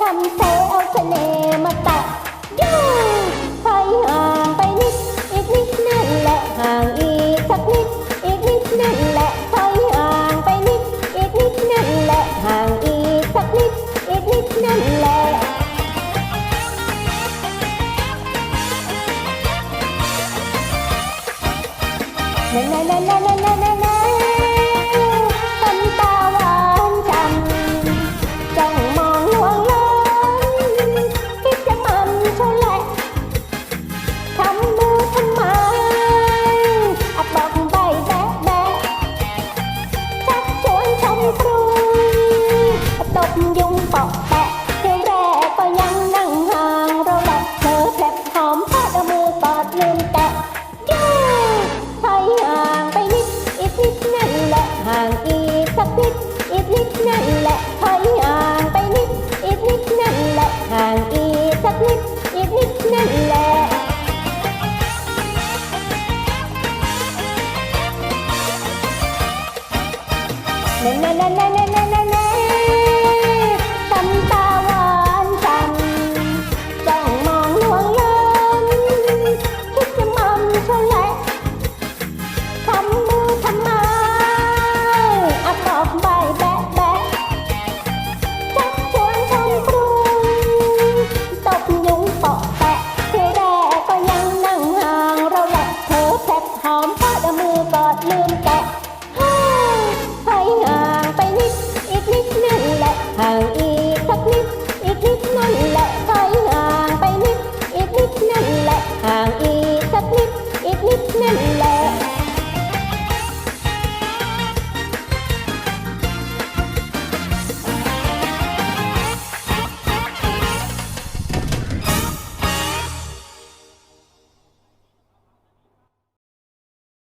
ทำเซลเอาคะแน สักนิด อีกนิดนั่นแหละถอยห่างไปนิด อีกนิดนั่นแหละห่างอีกสักนิด อีกนิดนั่นแหละนั่นนั่นนั่นนั่นนั่น la la la la la